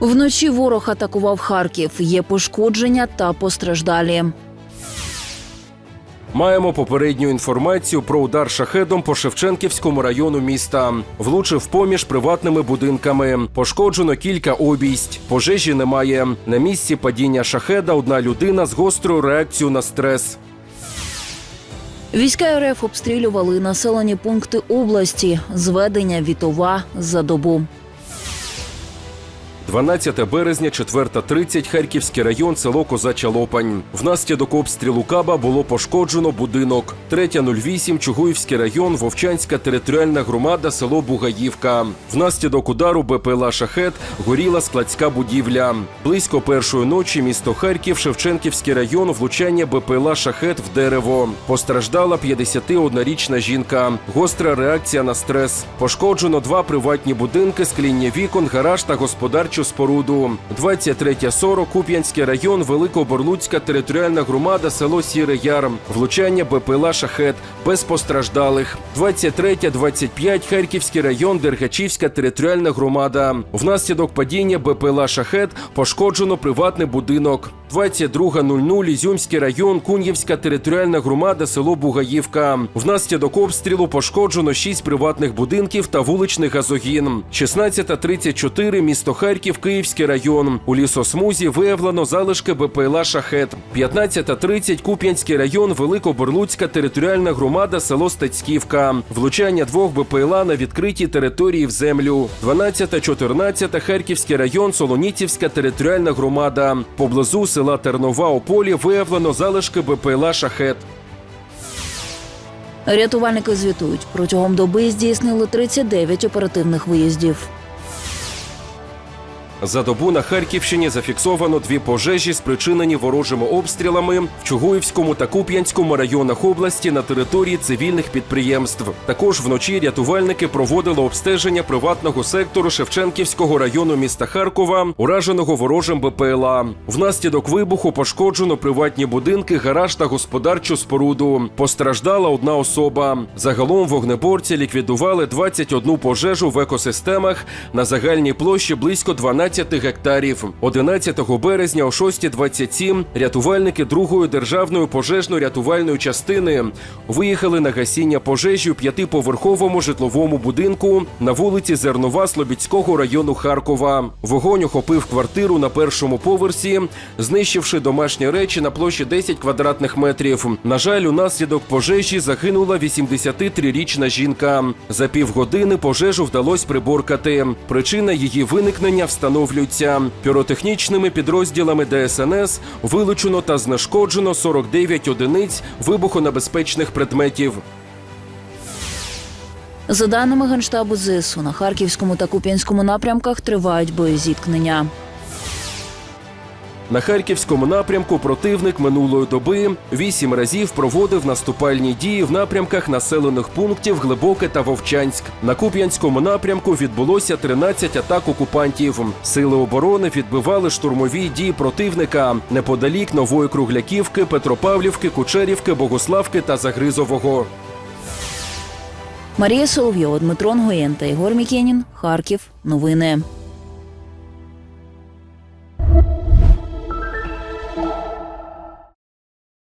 Вночі ворог атакував Харків. Є пошкодження та постраждалі. Маємо попередню інформацію про удар шахедом по Шевченківському району міста. Влучив поміж приватними будинками. Пошкоджено кілька обійсть. Пожежі немає. На місці падіння шахеда одна людина з гострою реакцією на стрес. Війська РФ обстрілювали населені пункти області. Зведення Вітова за добу. 12 березня, 4.30, Харківський район, село Козача Лопань. Внаслідок обстрілу Каба було пошкоджено будинок. 3.08, Чугуївський район, Вовчанська територіальна громада, село Бугаївка. Внаслідок удару БПЛА «Шахет» горіла складська будівля. Близько першої ночі місто Харків, Шевченківський район, влучання БПЛА «Шахет» в дерево. Постраждала 51-річна жінка. Гостра реакція на стрес. Пошкоджено два приватні будинки, скління вікон, гараж та господарчу споруду. 23.40, Куп'янський район, Великоборлуцька територіальна громада, село Сірий Яр. Влучання БПЛА «Шахет» без постраждалих. 23.25, Харківський район, Дергачівська територіальна громада. Внаслідок падіння БПЛА «Шахет» пошкоджено приватний будинок. 22.00, Ізюмський район, Кун'ївська територіальна громада, село Бугаївка. Внаслідок обстрілу пошкоджено 6 приватних будинків та вуличний газогін. 16.34, місто Харків, Київський район. У лісосмузі виявлено залишки БПЛА «Шахет». 15.30, Куп'янський район, Великоборлуцька територіальна громада, село Стецьківка. Влучання двох БПЛА на відкритій території в землю. 12.14, Харківський район, Солоніцівська територіальна громада. Поблизу села Тернова у полі виявлено залишки БПЛА «Шахет». Рятувальники звітують, протягом доби здійснили 39 оперативних виїздів. За добу на Харківщині зафіксовано дві пожежі, спричинені ворожими обстрілами в Чугуївському та Куп'янському районах області на території цивільних підприємств. Також вночі рятувальники проводили обстеження приватного сектору Шевченківського району міста Харкова, ураженого ворожим БПЛА. Внаслідок вибуху пошкоджено приватні будинки, гараж та господарчу споруду. Постраждала одна особа. Загалом вогнеборці ліквідували 21 пожежу в екосистемах на загальній площі близько 12 гектарів. 11 березня о 6.27 рятувальники другої державної пожежно-рятувальної частини виїхали на гасіння пожежі у п'ятиповерховому житловому будинку на вулиці Зернова Слобідського району Харкова. Вогонь охопив квартиру на першому поверсі, знищивши домашні речі на площі 10 квадратних метрів. На жаль, унаслідок пожежі загинула 83-річна жінка. За півгодини пожежу вдалося приборкати. Причина її виникнення встановлюється. Піротехнічними підрозділами ДСНС вилучено та знешкоджено 49 одиниць вибухонебезпечних предметів. За даними Генштабу ЗСУ, на Харківському та Куп'янському напрямках тривають боєзіткнення. На харківському напрямку противник минулої доби вісім разів проводив наступальні дії в напрямках населених пунктів Глибоке та Вовчанськ. На Куп'янському напрямку відбулося 13 атак окупантів. Сили оборони відбивали штурмові дії противника неподалік Нової Кругляківки, Петропавлівки, Кучерівки, Богославки та Загризового. Марія Соловйова, Дмитро Нгоєн та Ігор Мікенін. Харків. Новини.